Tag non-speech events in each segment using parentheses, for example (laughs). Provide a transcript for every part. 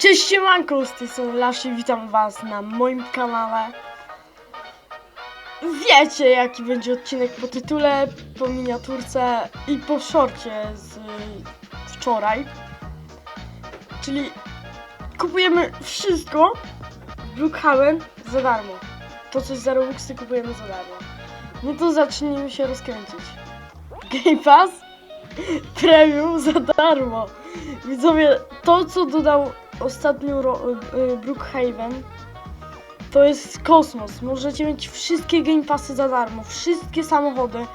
Cześć siemanko, z tej strony Laszy, witam was na moim kanale. Wiecie jaki będzie odcinek po tytule, po miniaturce i po szorcie z y, wczoraj. Czyli kupujemy wszystko w Brookhaven za darmo. To coś za Robuxy kupujemy za darmo. No to zacznijmy się rozkręcić. Game Pass Premium za darmo. Widzowie, to co dodał ostatnio Ro- y, Brookhaven to jest kosmos. Możecie mieć wszystkie Game Passy za darmo, wszystkie samochody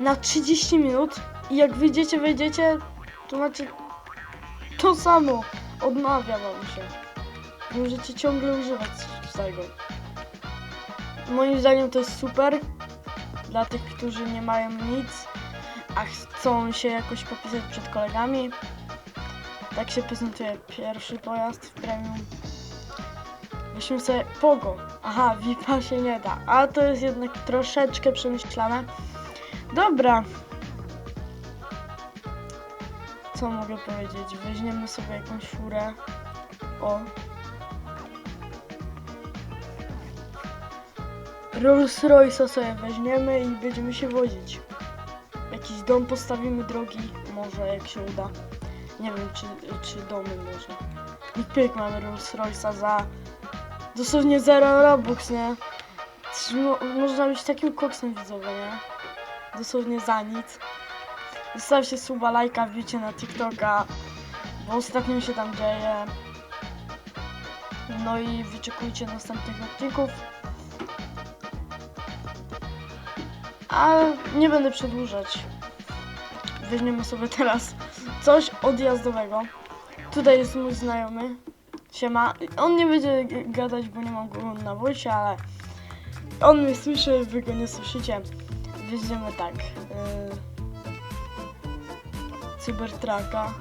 na 30 minut i jak wyjdziecie, wejdziecie, to macie to samo. Odmawia wam się. Możecie ciągle używać tego. Moim zdaniem to jest super dla tych, którzy nie mają nic, a chcą się jakoś popisać przed kolegami. Tak się prezentuje pierwszy pojazd w premium. Weźmy sobie Pogo. Aha, (laughs) VIPa się nie da. A to jest jednak troszeczkę przemyślane. Dobra. Co mogę powiedzieć? Weźmiemy sobie jakąś furę. O. Rolls Royce'a sobie weźmiemy i będziemy się wozić. Jakiś dom postawimy drogi, może jak się uda. Nie wiem, czy, czy domy może. I pyk, mamy Rolls Royce'a za dosłownie 0 Robux, nie? Mo można być takim koksem widzowie, nie? Dosłownie za nic. Zostawcie suba, lajka, wbicie na TikToka, bo ostatnio się tam dzieje. No i wyczekujcie następnych odcinków. A nie będę przedłużać. Weźmiemy sobie teraz coś odjazdowego. Tutaj jest mój znajomy. Siema. On nie będzie gadać, bo nie mam go na głosie, ale on mnie słyszy, wy go nie słyszycie. Weźmiemy tak. Yy, Cybertraka.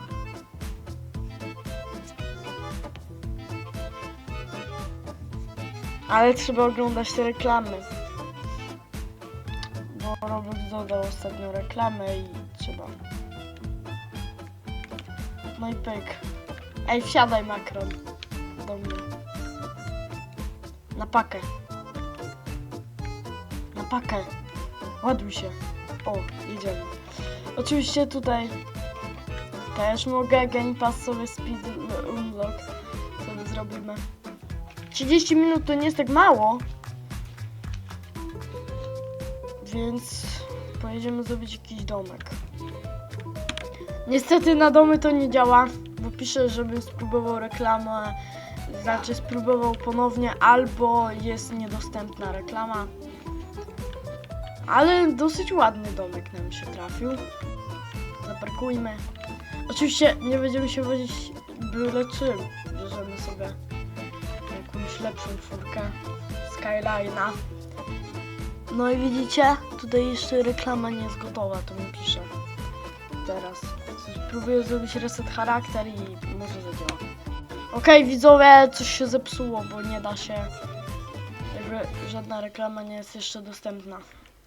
Ale trzeba oglądać te reklamy. Bo Roblox dodał ostatnio reklamę i trzeba. No i pyk. Ej, wsiadaj Macron. Do mnie. Na pakę. Na pakę. Ładuj się. O, jedziemy. Oczywiście tutaj też mogę Game Pass sobie speed unlock sobie zrobimy. 30 minut to nie jest tak mało. Więc pojedziemy zrobić jakiś domek. Niestety na domy to nie działa, bo pisze, żebym spróbował reklamę, znaczy spróbował ponownie, albo jest niedostępna reklama. Ale dosyć ładny domek nam się trafił. Zaparkujmy. Oczywiście nie będziemy się wozić byle czym. Bierzemy sobie jakąś lepszą czwórkę Skyline'a. No i widzicie, tutaj jeszcze reklama nie jest gotowa, to mi pisze. Teraz. Próbuję zrobić reset charakter i może zadziała. Okej, widzowie, coś się zepsuło, bo nie da się. Jakby żadna reklama nie jest jeszcze dostępna.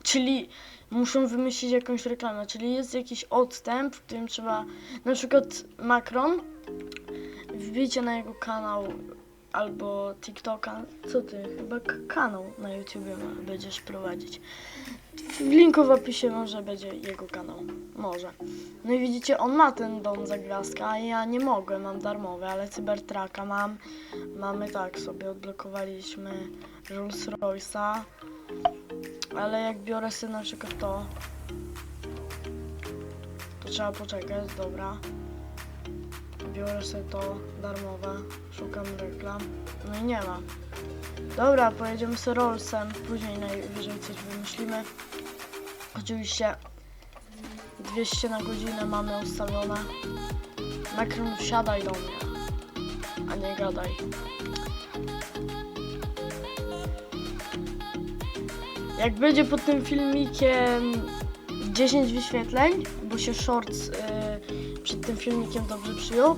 Czyli muszą wymyślić jakąś reklamę, czyli jest jakiś odstęp, w którym trzeba na przykład Macron wbijcie na jego kanał albo TikToka. Co ty? Chyba kanał na YouTubie będziesz prowadzić. W linku w opisie może będzie jego kanał. Może. No i widzicie, on ma ten dom zagwiazdka, a ja nie mogę, mam darmowy, ale Cybertraka mam. Mamy tak, sobie odblokowaliśmy Rolls Royce'a. Ale jak biorę sobie na przykład to, to trzeba poczekać, dobra. Biorę to darmowe, szukam reklam, no i nie ma. Dobra, pojedziemy z Rollsem, później najwyżej coś wymyślimy. Oczywiście 200 na godzinę mamy ustawione. Macron wsiadaj do mnie, a nie gadaj. Jak będzie pod tym filmikiem 10 wyświetleń, bo się shorts y, przed tym filmikiem dobrze przyjął,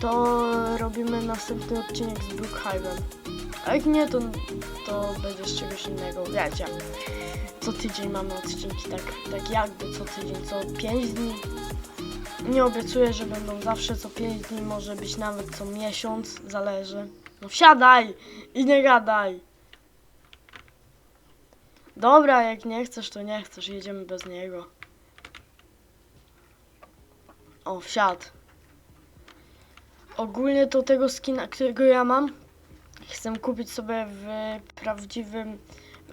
to robimy następny odcinek z Brookhaven. A jak nie, to, to będzie z czegoś innego, wiecie. Co tydzień mamy odcinki, tak, tak jakby co tydzień, co 5 dni. Nie obiecuję, że będą zawsze co 5 dni, może być nawet co miesiąc, zależy. No wsiadaj i nie gadaj. Dobra, jak nie chcesz, to nie chcesz, jedziemy bez niego. O, wsiadł. Ogólnie to tego skina, którego ja mam, chcę kupić sobie w prawdziwym,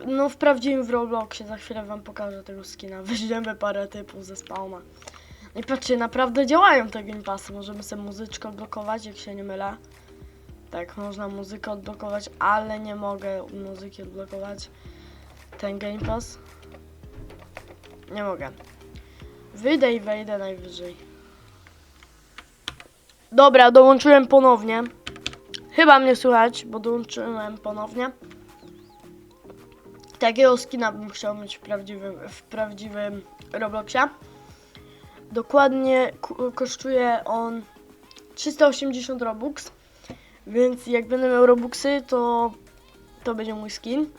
no w prawdziwym w Robloxie, za chwilę wam pokażę tego skina. (laughs) Weźmiemy parę typów ze spawna. No I patrzcie, naprawdę działają te Game Passy. Możemy sobie muzyczkę odblokować, jak się nie mylę. Tak, można muzykę odblokować, ale nie mogę muzyki odblokować. Ten Game Pass. Nie mogę. Wyjdę i wejdę najwyżej. Dobra, dołączyłem ponownie. Chyba mnie słychać, bo dołączyłem ponownie. Takiego skina bym chciał mieć w prawdziwym, w prawdziwym Robloxie. Dokładnie kosztuje on 380 Robux. Więc jak będę miał Robuxy, to to będzie mój skin.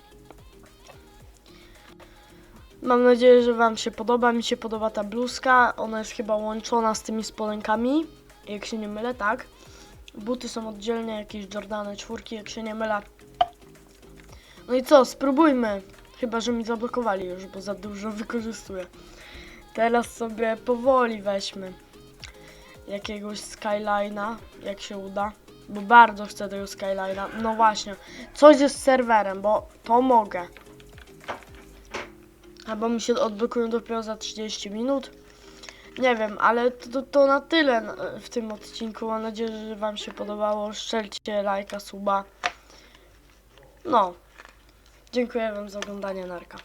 Mam nadzieję, że Wam się podoba. Mi się podoba ta bluzka. Ona jest chyba łączona z tymi spodenkami. Jak się nie mylę, tak. Buty są oddzielnie, jakieś Jordany czwórki, jak się nie mylę. No i co, spróbujmy. Chyba, że mi zablokowali już, bo za dużo wykorzystuję. Teraz sobie powoli weźmy jakiegoś Skyline'a, jak się uda. Bo bardzo chcę tego Skyline'a. No właśnie, coś jest z serwerem, bo to mogę. Albo mi się odblokują dopiero za 30 minut. Nie wiem, ale to, to, na tyle na- w tym odcinku. Mam nadzieję, że Wam się podobało. Szczelcie lajka, suba. No. Dziękuję Wam za oglądanie, Narka.